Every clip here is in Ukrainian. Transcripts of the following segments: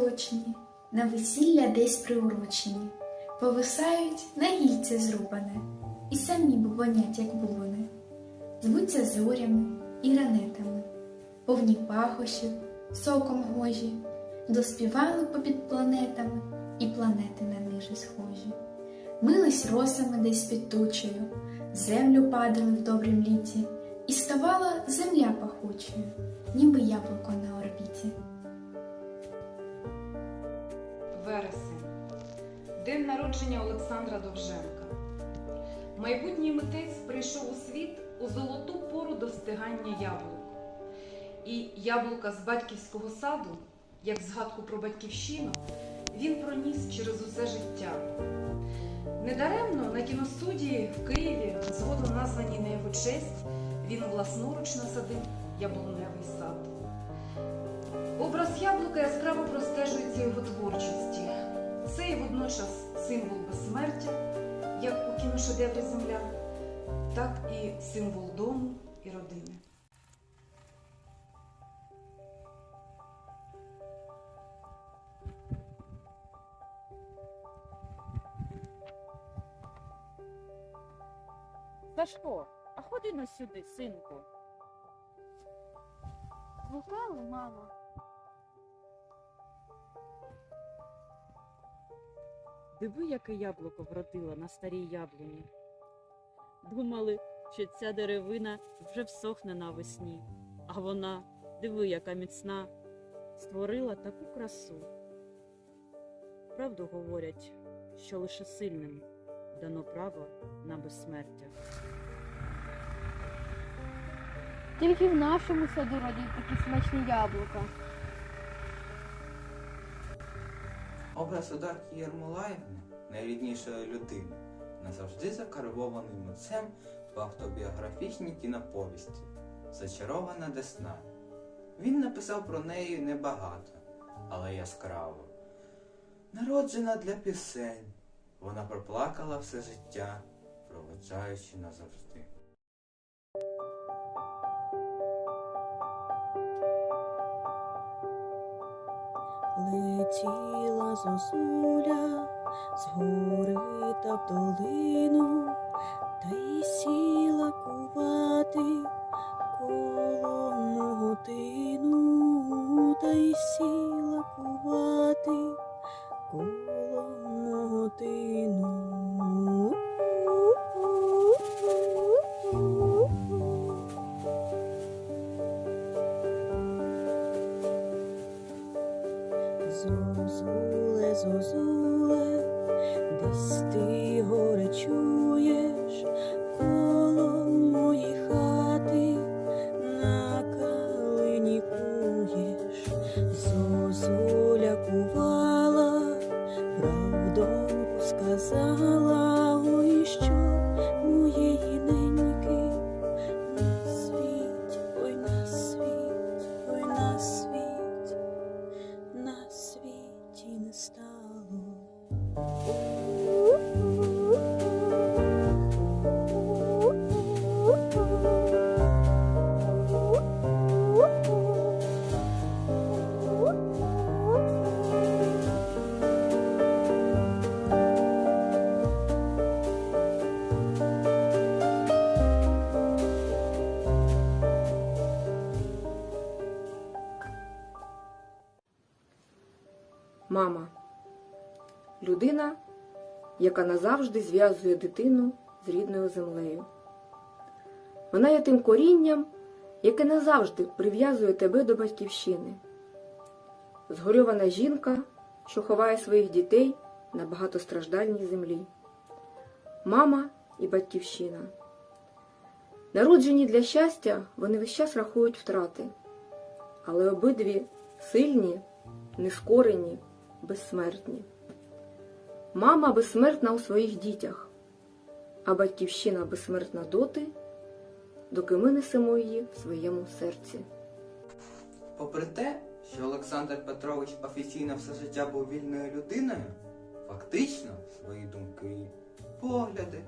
вітром на весілля десь приурочені, повисають на гільце зрубане, і самі бубонять, як бубони, звуться зорями і ранетами, повні пахощів, соком гожі, доспівали попід планетами, і планети на них же схожі. Мились росами десь під тучею, землю падали в добрім літі, і ставала земля пахучою, ніби яблуко на орбіті. Вересень. День народження Олександра Довженка. Майбутній митець прийшов у світ у золоту пору достигання яблук. І яблука з батьківського саду, як згадку про батьківщину, він проніс через усе життя. Недаремно на кіностудії в Києві, згодом названій на його честь, він власноруч насадив яблуневий сад. Образ яблука яскраво простежується його творчості. Це і водночас символ безсмертя, як у кіношедеврі Земля, так і символ дому і родини. Сашко, а ходи на сюди, синку. Слухали, мамо? Диви, яке яблуко вродило на старій яблуні. Думали, що ця деревина вже всохне навесні, а вона, диви, яка міцна, створила таку красу. Правду говорять, що лише сильним дано право на безсмертя. Тільки в нашому саду родять такі смачні яблука. Образ Одарки Єрмолаївни, найріднішої людини, назавжди закарбований митцем в автобіографічній кіноповісті Зачарована Десна. Він написав про неї небагато, але яскраво. Народжена для пісень, вона проплакала все життя, проведжаючи назавжди. Летіла зозуля з гори та в долину, та й сіла кувати коло годину, та й сіла кувати коло мотину. sun. Яка назавжди зв'язує дитину з рідною землею. Вона є тим корінням, яке назавжди прив'язує тебе до батьківщини. Згорьована жінка, що ховає своїх дітей на багатостраждальній землі. Мама і батьківщина. Народжені для щастя, вони весь час рахують втрати, але обидві сильні, нескорені, безсмертні. Мама безсмертна у своїх дітях, а батьківщина безсмертна доти, доки ми несемо її в своєму серці. Попри те, що Олександр Петрович офіційно все життя був вільною людиною, фактично свої думки, погляди,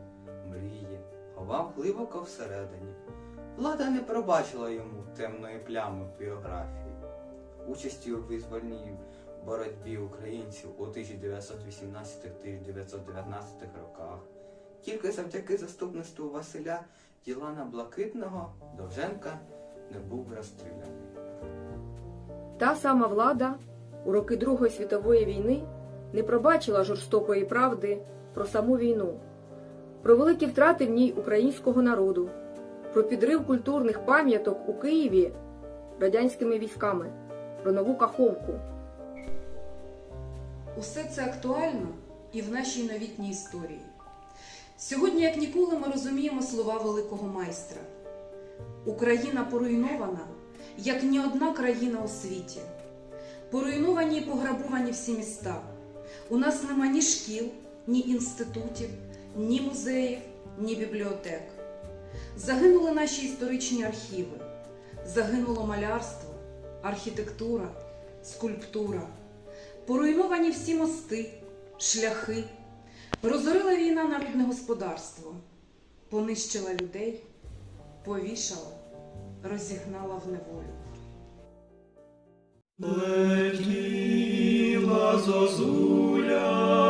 мрії ховав глибоко всередині. Влада не пробачила йому темної плями в біографії. Участі у визвольній боротьбі українців у 1918-1919 роках. Тільки завдяки заступництву Василя Ділана Блакитного Довженка не був розстріляний. Та сама влада у роки Другої світової війни не пробачила жорстокої правди про саму війну, про великі втрати в ній українського народу, про підрив культурних пам'яток у Києві радянськими військами, про нову каховку. Усе це актуально і в нашій новітній історії. Сьогодні, як ніколи, ми розуміємо слова великого майстра. Україна поруйнована, як ні одна країна у світі. Поруйновані і пограбовані всі міста. У нас нема ні шкіл, ні інститутів, ні музеїв, ні бібліотек. Загинули наші історичні архіви, загинуло малярство, архітектура, скульптура. Поруйновані всі мости, шляхи. Розорила війна народне господарство, понищила людей, повішала, розігнала в неволю. Летіла зозуля,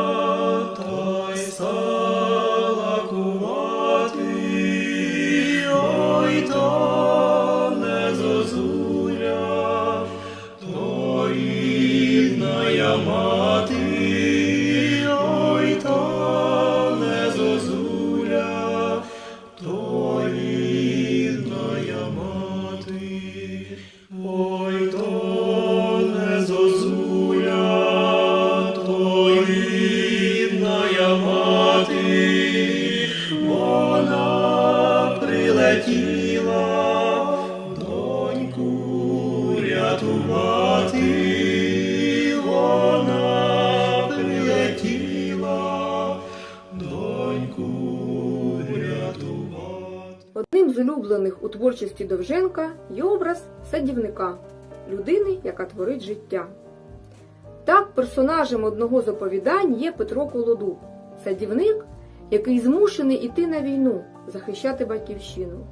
з улюблених у творчості Довженка є образ садівника, людини, яка творить життя. Так, персонажем одного з оповідань є Петро Колодуб, садівник, який змушений іти на війну, захищати батьківщину.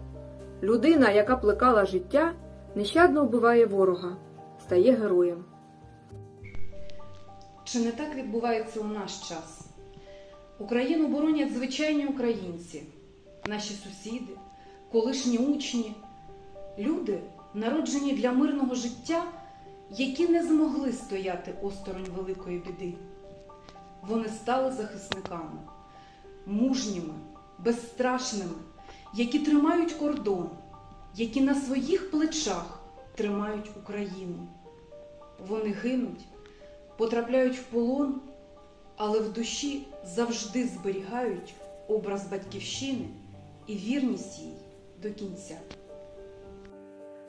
Людина, яка плекала життя, нещадно вбиває ворога, стає героєм. Чи не так відбувається у наш час? Україну боронять звичайні українці, наші сусіди, колишні учні, люди, народжені для мирного життя, які не змогли стояти осторонь великої біди. Вони стали захисниками, мужніми, безстрашними, які тримають кордон, які на своїх плечах тримають Україну. Вони гинуть потрапляють в полон, але в душі завжди зберігають образ батьківщини і вірність їй до кінця.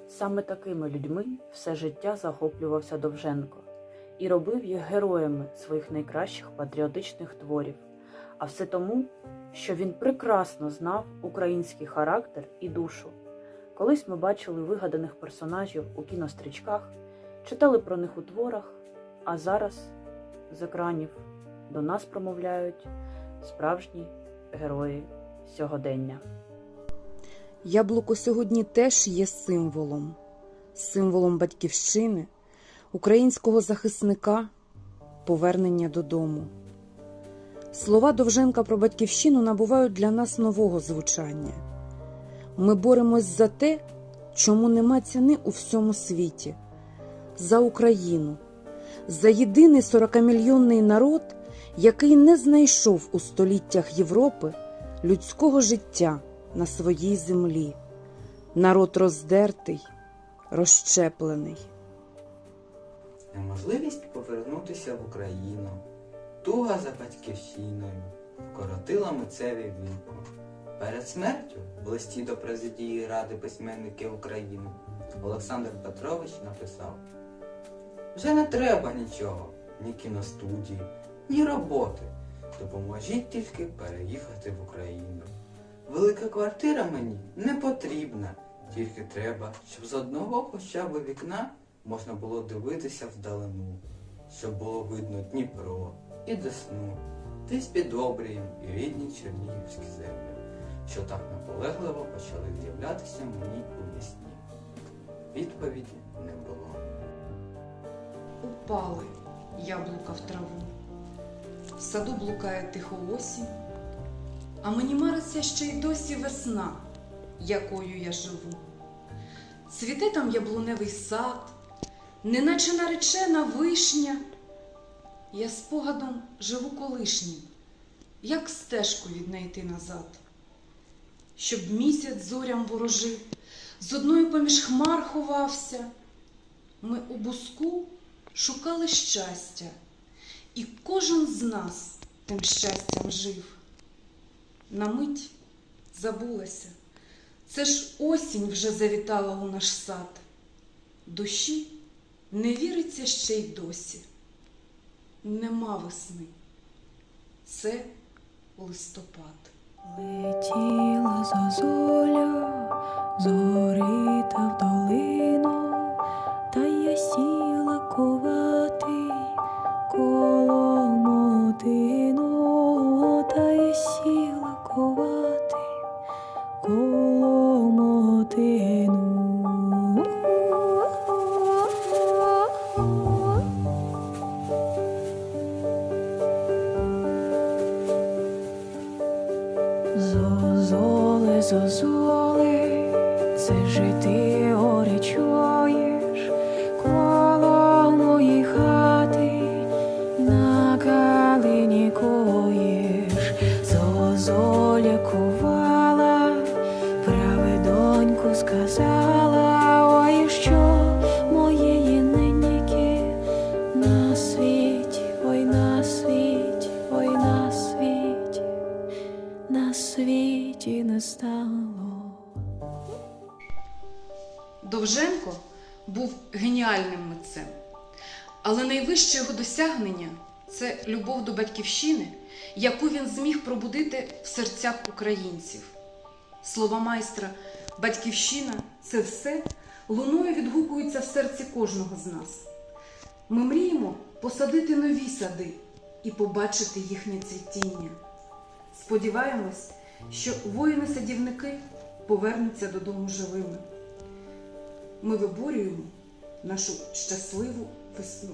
Саме такими людьми все життя захоплювався Довженко і робив їх героями своїх найкращих патріотичних творів. А все тому, що він прекрасно знав український характер і душу. Колись ми бачили вигаданих персонажів у кінострічках, читали про них у творах, а зараз з екранів до нас промовляють справжні герої сьогодення. Яблуко сьогодні теж є символом, символом батьківщини, українського захисника, повернення додому. Слова Довженка про батьківщину набувають для нас нового звучання. Ми боремось за те, чому нема ціни у всьому світі, за Україну, за єдиний 40-мільйонний народ, який не знайшов у століттях Європи людського життя на своїй землі. Народ роздертий, розщеплений. Неможливість повернутися в Україну, туга за батьківщиною, вкоротила митцеві віку. Перед смертю в листі до президії Ради письменників України Олександр Петрович написав: Вже не треба нічого, ні кіностудії, ні роботи. Допоможіть тільки переїхати в Україну. Велика квартира мені не потрібна, тільки треба, щоб з одного хоча б вікна можна було дивитися вдалину, щоб було видно Дніпро і Десну, десь під обрієм і рідні чернігівські землі, що так наполегливо почали з'являтися мені у вісні? Відповіді не було. Упали яблука в траву. В саду блукає тихо осінь, а мені мариться ще й досі весна, якою я живу. Цвіте там яблуневий сад, неначе наречена вишня. Я спогадом живу колишнім, як стежку віднайти назад, щоб місяць зорям ворожив, з одною поміж хмар ховався. Ми у буску шукали щастя, і кожен з нас тим щастям жив. На мить забулася, це ж осінь вже завітала у наш сад. Душі не віриться ще й досі. Нема весни. Це листопад. Летіла зозуля, зорита в долину, та я Довженко був геніальним митцем, але найвище його досягнення це любов до батьківщини, яку він зміг пробудити в серцях українців. Слова майстра Батьківщина це все луною відгукується в серці кожного з нас. Ми мріємо посадити нові сади і побачити їхнє цвітіння. Сподіваємось, що воїни-садівники повернуться додому живими. Ми виборюємо нашу щасливу весну.